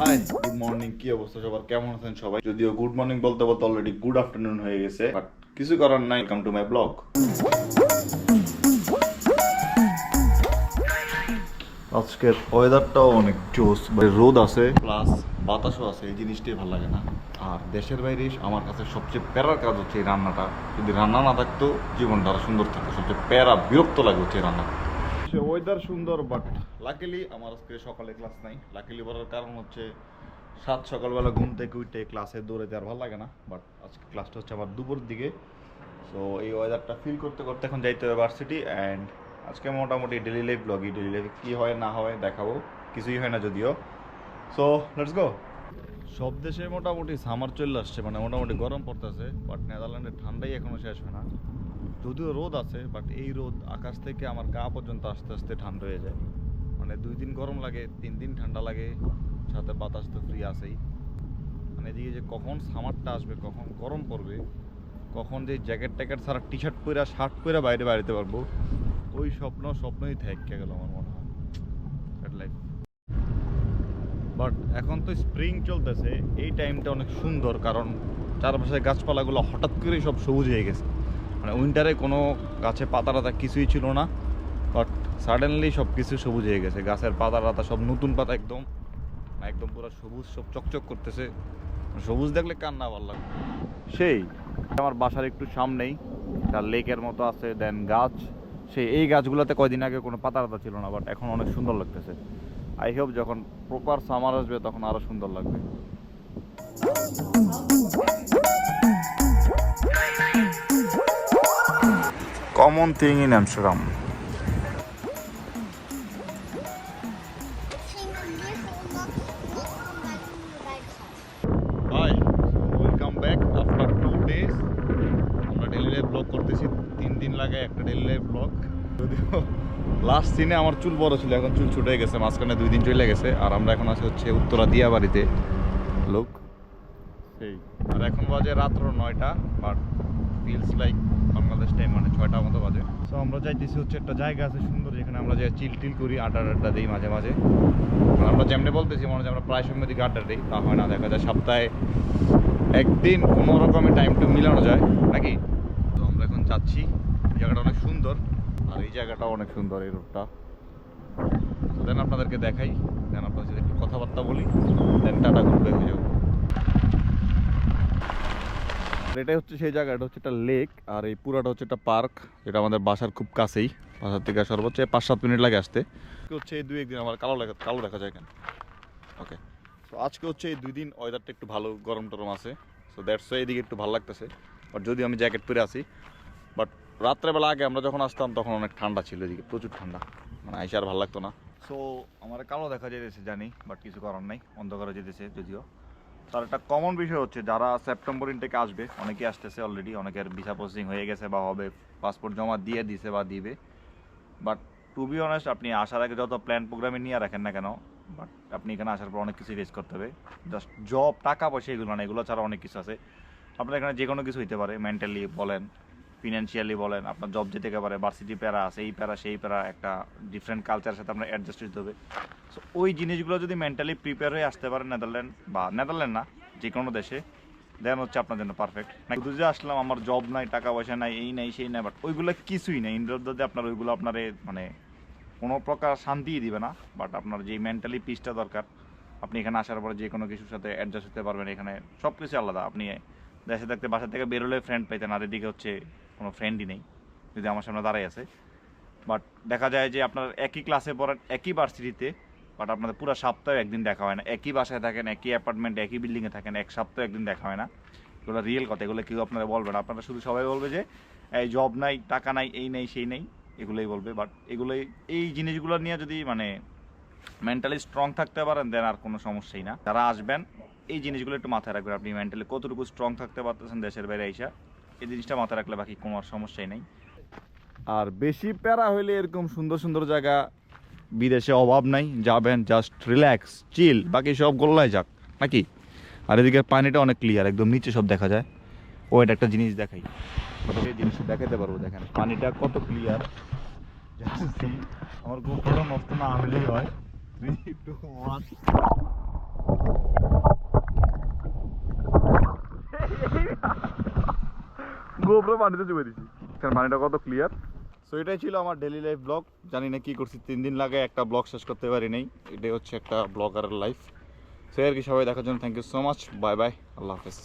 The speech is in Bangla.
হাই গুড মর্নিং কি অবস্থা সবার? কেমন আছেন সবাই? যদিও গুড মর্নিং বলতে বলতে অলরেডি গুড আফটারনুন হয়ে গেছে বাট কিছু করার নাই। টু মাই ব্লগ আজকের ওয়েদারটাও অনেক জোস রোদ আছে প্লাস বাতাসও আছে, এই জিনিসটাই ভালো লাগে না। আর দেশের বাইরে আমার কাছে সবচেয়ে প্যারার কাজ হচ্ছে এই রান্নাটা। যদি রান্না না থাকতো, জীবনটা সুন্দর থাকতো। সবচেয়ে প্যারা বিরক্ত লাগে হচ্ছে রান্না সে ওয়েদার সুন্দর বাট লাকিলি আমার আজকে সকালে ক্লাস নাই। লাকিলি বলার কারণ হচ্ছে, সাত সকালবেলা ঘুম থেকে উঠে ক্লাসে দৌড়াতে আর ভালো লাগে না বাট আজকে ক্লাসটা হচ্ছে আমার দুপুর দিকে। সো এই ওয়েদারটা ফিল করতে করতে এখন যাইতে হবে ভার্সিটি অ্যান্ড আজকে মোটামুটি ডেলি লাইফ ব্লগই ডেলি লাইফে কী হয়, না হয় দেখাবো। কিছুই হয় না যদিও। সো লেটস গো সব দেশে মোটামুটি সামার চলে আসছে মানে মোটামুটি গরম পড়তেছে বাট নেদারল্যান্ডে ঠান্ডাই এখনও শেষ হয় না। যদিও রোদ আছে বাট এই রোদ আকাশ থেকে আমার গা পর্যন্ত আস্তে আস্তে ঠান্ডা হয়ে যায়। মানে দুই দিন গরম লাগে, তিন দিন ঠান্ডা লাগে, সাথে বাতাস তো ফ্রি আছেই। মানে এদিকে যে কখন সামারটা আসবে, কখন গরম পড়বে, কখন যে জ্যাকেট ট্যাকেট ছাড়া টি শার্ট পরে শার্ট পরে বাইরে বাইরেতে পারব, ওই স্বপ্ন, স্বপ্নই থেকে গেল আমার মনে হয়। বাট এখন তো স্প্রিং চলতেছে, এই টাইমটা অনেক সুন্দর, কারণ চারপাশে গাছপালাগুলো হঠাৎ করেই সব সবুজ হয়ে গেছে। মানে উইন্টারে কোনো গাছে পাতা টাতা কিছুই ছিল না বাট সাডেনলি সব কিছু সবুজ হয়ে গেছে। গাছের পাতা টাতা সব নতুন পাতা একদম একদম পুরো সবুজ, সব চকচক করতেছে। সবুজ দেখলে কার না ভালো লাগবে সেই, আমার বাসার একটু সামনেই তার লেকের মতো আছে দেন গাছ। সেই, এই গাছগুলোতে কয়দিন আগে কোনো পাতা টাতা ছিল না বাট এখন অনেক সুন্দর লাগতেছে। আই হোপ যখন প্রপার সামার আসবে তখন আরও সুন্দর লাগবে। Common thing in Amsterdam hi welcome back after two days আমরা ডেলি লাইফ ব্লগ করতেছি, তিন দিন লাগে একটা ডেলি লাইফ ব্লগ যদিও লাস্ট সিনে আমার চুল বড় ছিল, এখন চুল ছুটে গেছে, মাঝখানে দুই দিন চলে গেছে। আর আমরা এখন আছি হচ্ছে উত্তরা দিয়া বাড়িতে। লোক সেই। আর এখন বাজে রাত্র নয়টা but feels like Bangladesh time মানে ছয়টা মতো বাজে। সো আমরা যাইতেছি হচ্ছে একটা জায়গা আছে সুন্দর, যেখানে আমরা যাই চিল টিল করি, আড্ডা আড্ডা দিই মাঝে মাঝে। আমরা যেমনি বলতেছি, মনে হচ্ছে আমরা প্রায় সময় দিকে আড্ডা দিই, তা হয় না, দেখা যায় সপ্তাহে একদিন কোনো রকমের টাইমটা মিলানো যায়, নাকি? তো আমরা এখন যাচ্ছি, জায়গাটা অনেক সুন্দর, আর এই জায়গাটাও অনেক সুন্দর, এই রোডটা দেন আপনাদেরকে দেখাই, দেন আপনাদের সাথে একটু কথাবার্তা বলি, দেন টাটা গ্রুপ দেখে যাব এটাই হচ্ছে সেই জায়গা এটা হচ্ছে একটা লেক আর এই পুরাটা হচ্ছে একটা পার্ক যেটা আমাদের বাসার খুব কাছেই, বাসার থেকে সর্বোচ্চ পাঁচ সাত মিনিট লাগে আসতে। হচ্ছে এই দুই একদিন আমার কালো দেখা কালো দেখা যায় কেন ওকে তো আজকে হচ্ছে এই দুই দিন ওয়েদারটা একটু ভালো, গরম টরম আছে। সো দ্যাটস এইদিকে একটু ভালো লাগতেছে। বাট যদি আমি জ্যাকেট পরে আসি বাট রাত্রেবেলা আগে আমরা যখন আসতাম, তখন অনেক ঠান্ডা ছিল এদিকে, প্রচুর ঠান্ডা। মানে আইসে আর ভালো লাগতো না। সো আমার কালো দেখা যেতেছে জানি বাট কিছু করার নাই, অন্ধকারে যেতেছে যদিও। তার একটা কমন বিষয় হচ্ছে যারা সেপ্টেম্বর ইনটেকে আসবে অনেকে আসতেছে অলরেডি অনেকের ভিসা প্রসেসিং হয়ে গেছে বা হবে পাসপোর্ট জমা দিয়ে দিছে বা দিবে। বাট টু বি অনেস্ট আপনি আসার আগে যত প্ল্যান প্রোগ্রামে নিয়ে রাখেন না কেন বাট আপনি এখানে আসার পর অনেক কিছু ফেস করতে হবে। জাস্ট জব টাকা পয়সা এগুলো না, এগুলো ছাড়া অনেক কিছু আছে। আপনার এখানে যে কোনো কিছু হইতে পারে মেন্টালি বলেন ফিনান্সিয়ালি বলেন, আপনার জব যেতে পারে ভার্সিটি প্যারা আছে এই প্যারা, সেই প্যারা, একটা ডিফারেন্ট কালচারের সাথে আপনার অ্যাডজাস্ট হতে হবে। সো ওই জিনিসগুলো যদি মেন্টালি প্রিপেয়ার হয়ে আসতে পারেন নেদারল্যান্ড বা নেদারল্যান্ড না যে কোনো দেশে দেন হচ্ছে আপনার জন্য পারফেক্ট শুধু যে আসলাম, আমার জব নাই টাকা পয়সা নাই, এই নাই, সেই নাই বাট ওইগুলো কিছুই নাই। ইন্ডিয়াতে আপনার ওইগুলো আপনার মানে কোনো প্রকার শান্তিই দিবে না বাট আপনার যে মেন্টালি পিসটা দরকার, আপনি এখানে আসার পরে যে কোনো কিছুর সাথে অ্যাডজাস্ট হতে পারবেন, এখানে সব কিছু আলাদা। আপনি দেশে থাকতে বাসা থেকে বেরোলে ফ্রেন্ড পাইতেন, আর এদিকে হচ্ছে কোনো ফ্রেন্ডই নেই, যদি আমার সামনে দাঁড়াই আছে। বাট দেখা যায় যে আপনার একই ক্লাসে পড়ার, একই ভার্সিটিতে বাট আপনাদের পুরো সপ্তাহে একদিন দেখা হয় না। একই বাসায় থাকেন, একই অ্যাপার্টমেন্টে একই বিল্ডিংয়ে থাকেন, এক সপ্তাহে একদিন দেখা হয় না। এগুলো রিয়েল কথা, এগুলো কেউ আপনারা বলবেন আপনারা শুধু সবাই বলবে যে, এই জব নাই, টাকা নাই, এই নেই, সেই নেই, এগুলোই বলবে। বাট এগুলোই, এই জিনিসগুলো নিয়ে যদি মানে মেন্টালি স্ট্রং থাকতে পারেন দেন আর কোনো সমস্যাই না। যারা আসবেন, এই জিনিসগুলো একটু মাথায় রাখবেন। আপনি মেন্টালি কতটুকু স্ট্রং থাকতে পারতেছেন দেশের বাইরে আইসা। এই জিনিসটা মাথায় রাখলে বাকি কোনো আর সমস্যাই নেই। আর বেশি প্যারা হইলে এরকম সুন্দর সুন্দর জায়গা বিদেশে অভাব নাই যাবেন জাস্ট রিল্যাক্স চিল বাকি সব গোল্লায় যাক নাকি? আর এদিকে পানিটা অনেক ক্লিয়ার একদম নিচে সব দেখা যায়। ও এটা একটা জিনিস দেখাই। সেই জিনিস দেখাতে পারব দেখেন পানিটা কত ক্লিয়ার আমার গোপরটা নষ্ট না হলেই হয়. গোপ্রো পানিতে চুবে দিছি কারণ পানিটা কত ক্লিয়ার সো এটাই ছিল আমার ডেলি লাইফ ব্লগ জানি না কী করছি, তিন দিন লাগে একটা ব্লগ শেষ করতে পারি নাই। এটাই হচ্ছে একটা ব্লগারের লাইফ সো আর কি সবাই দেখার জন্য thank you so much bye bye আল্লাহ হাফেজ।